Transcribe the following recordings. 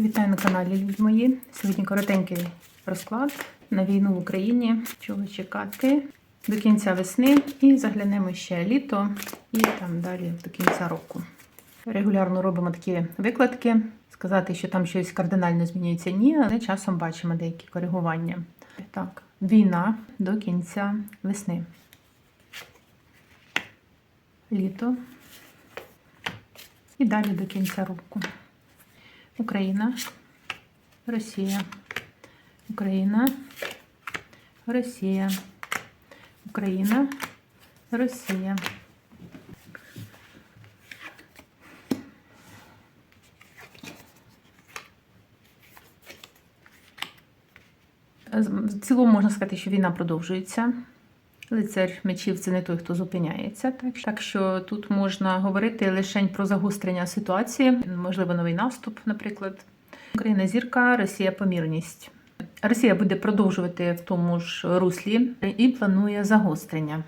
Вітаю на каналі люди мої. Сьогодні коротенький розклад на війну в Україні. Чого чекати до кінця весни і заглянемо ще літо і там далі до кінця року. Регулярно робимо такі викладки. Сказати, що там щось кардинально змінюється, ні, але часом бачимо деякі коригування. Так, війна до кінця весни. Літо. І далі до кінця року. Україна, Росія, Україна, Росія, Україна, Росія. В цілому можна сказати, що війна продовжується. Лицар мечів це не той, хто зупиняється. Так, що тут можна говорити лише про загострення ситуації, можливо, новий наступ, наприклад. Україна зірка, Росія помірність. Росія буде продовжувати в тому ж руслі і планує загострення.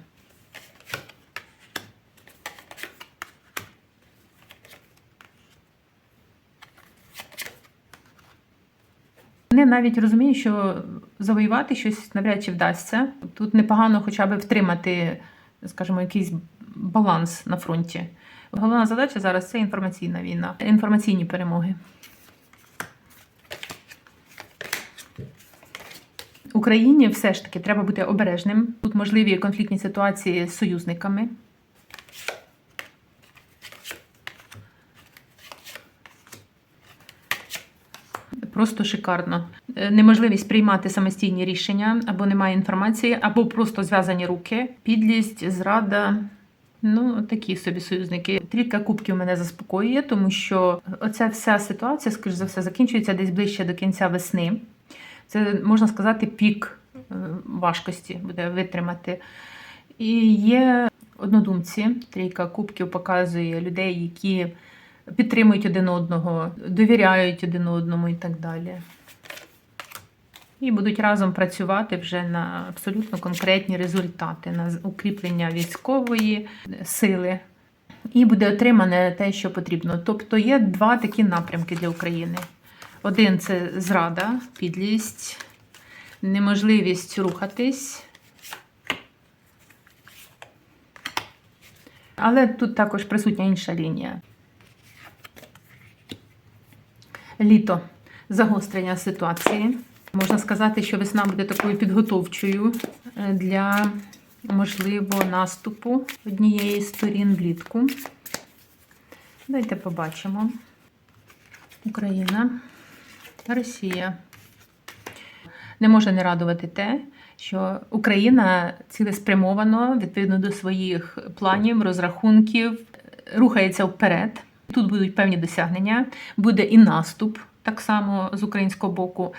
Вони навіть розуміють, що завоювати щось навряд чи вдасться. Тут непогано хоча б втримати, скажімо, якийсь баланс на фронті. Головна задача зараз це інформаційна війна, інформаційні перемоги. Україні все ж таки треба бути обережним. Тут можливі конфліктні ситуації з союзниками. Просто шикарно. Е, Неможливість приймати самостійні рішення, або немає інформації, або просто зв'язані руки, підлість, зрада. Ну, такі собі союзники. Трійка кубків мене заспокоює, тому що оця вся ситуація, скоріш за все, закінчується десь ближче до кінця весни. Це можна сказати пік е, важкості буде витримати. І є однодумці. Трійка кубків показує людей, які підтримують один одного, довіряють один одному і так далі. І будуть разом працювати вже на абсолютно конкретні результати, на укріплення військової сили. І буде отримане те, що потрібно. Тобто є два такі напрямки для України. Один це зрада, підлість, неможливість рухатись. Але тут також присутня інша лінія. Літо загострення ситуації. Можна сказати, що весна буде такою підготовчою е, для можливо наступу однієї з сторін влітку. Давайте побачимо. Україна, Росія. Не може не радувати те, що Україна цілеспрямовано, відповідно до своїх планів, розрахунків, рухається вперед. Тут будуть певні досягнення, буде і наступ так само з українського боку.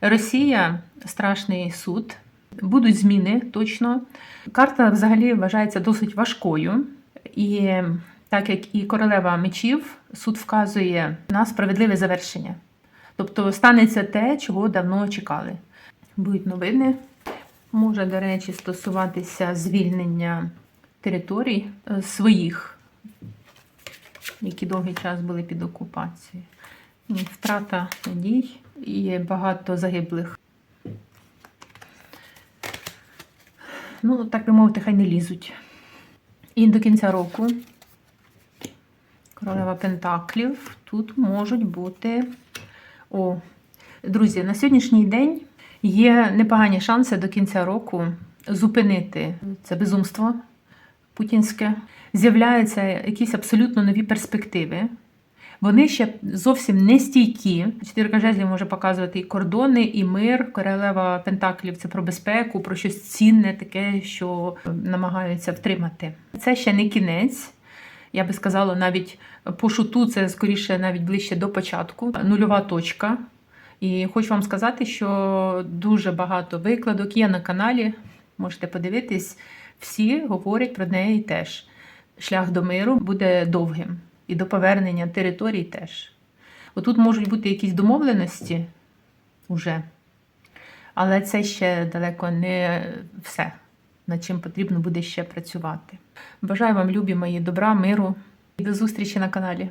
Росія страшний суд, будуть зміни точно. Карта взагалі вважається досить важкою. І так як і королева мечів, суд вказує на справедливе завершення. Тобто станеться те, чого давно чекали. Будуть новини. Може, до речі, стосуватися звільнення територій е, своїх, які довгий час були під окупацією. Ні, Втрата надій і багато загиблих. Ну, так би мовити, хай не лізуть. І до кінця року королева Пентаклів тут можуть бути. О, друзі, на сьогоднішній день є непогані шанси до кінця року зупинити це безумство путінське. З'являються якісь абсолютно нові перспективи. Вони ще зовсім не стійкі. Чотирка жезлів може показувати і кордони, і мир. Королева Пентаклів це про безпеку, про щось цінне, таке, що намагаються втримати. Це ще не кінець. Я би сказала, навіть по шуту це скоріше навіть ближче до початку. Нульова точка. І хочу вам сказати, що дуже багато викладок є на каналі. Можете подивитись, всі говорять про неї теж. Шлях до миру буде довгим і до повернення територій теж. Отут можуть бути якісь домовленості уже, але це ще далеко не все, над чим потрібно буде ще працювати. Бажаю вам, любі мої, добра, миру і до зустрічі на каналі.